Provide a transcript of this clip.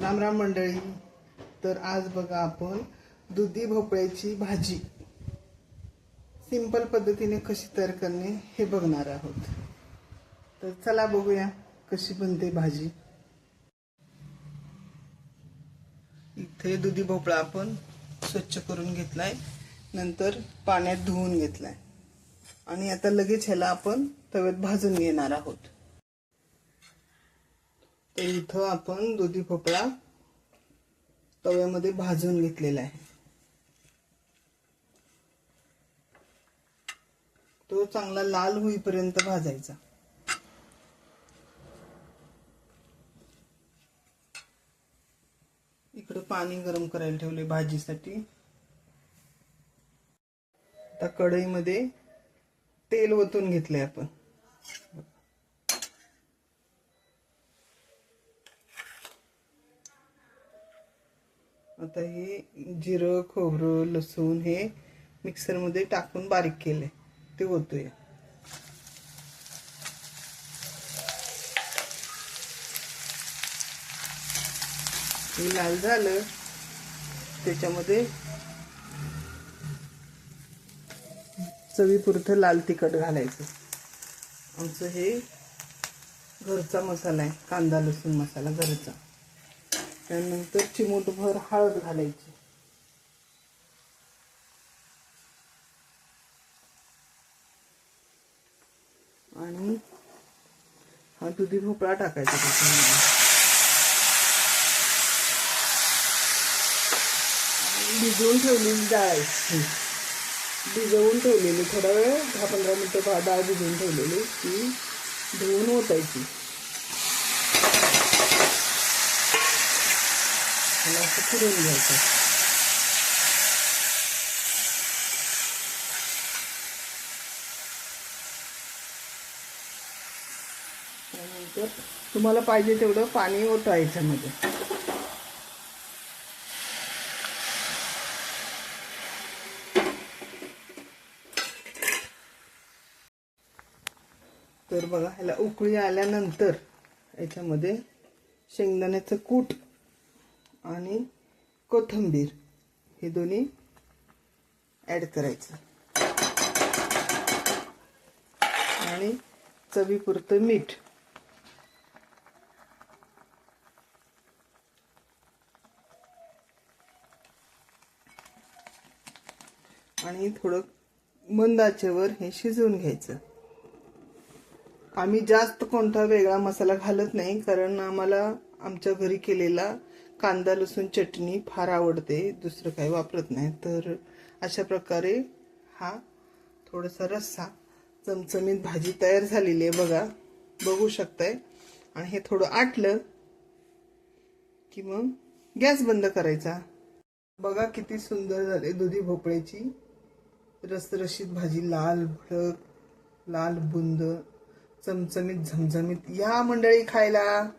राम राम मंडळी. तर आज बघा आपण दुधी भोपळ्याची भाजी. सिंपल पद्धतीने कशी तयार करणे हे बघणार आहोत. तर चला बघूया कशी बनते भाजी. इथे दुधी भोपळा आपण स्वच्छ करून घेतलाय. नंतर पाण्यात धुवून घेतलाय. आणि आता लगेच ह्याला आपण तव्यात भाजून घेणार आहोत. तर इथं आपण दुधी भोपळा तव्यामध्ये भाजून घेतलेला आहे. तो चांगला लाल होईपर्यंत भाजायचा. इकडं पाणी गरम करायला ठेवले भाजीसाठी. आता कढईमध्ये तेल ओतून घेतलंय आपण. आता हे जिरं खोबरं लसूण हे मिक्सरमध्ये टाकून बारीक केले ते होतोय हे लाल झालं. त्याच्यामध्ये चवीपुरतं लाल तिखट घालायचं. आमचं हे घरचा मसाला आहे कांदा लसूण मसाला घरचा. त्यानंतर चिमूटभर हळद घालायची. आणि हा दुधी भोपळा टाकायचा त्याच्यामध्ये. भिजवून ठेवलेली डाळ. भिजवून ठेवलेली थोडा वेळ दहा पंधरा मिनटं डाळ भिजवून ठेवलेली. ती धुवून ओतायची. आणि असं फिरून घ्यायचं त्यानंतर तुम्हाला पाहिजे तेवढं पाणी ओतायचं मध्ये. तर बघा ह्याला उकळी आल्यानंतर याच्यामध्ये शेंगदाण्याचं कूट आणि कोथिंबीर हे दोन्ही ॲड करायचं. आणि चवीपुरतं मीठ. आणि थोडं मंद आचेवर हे शिजवून घ्यायचं. आम्ही जास्त कोणता वेगळा मसाला घालत नाही कारण आम्हाला आमच्या घरी केलेला कांदा लसूण चटणी फार आवडते दुसरं काही वापरत नाही. तर अशा प्रकारे हा थोडासा रस्सा चमचमीत भाजी तयार झालेली आहे बघा. बघू शकताय. आणि हे थोडं आटलं की मग गॅस बंद करायचा. बघा किती सुंदर झाले दुधी भोपळ्याची. रसरशीत भाजी लाल भडक लाल बुंद चमचमीत झमझमीत. या मंडळी खायला.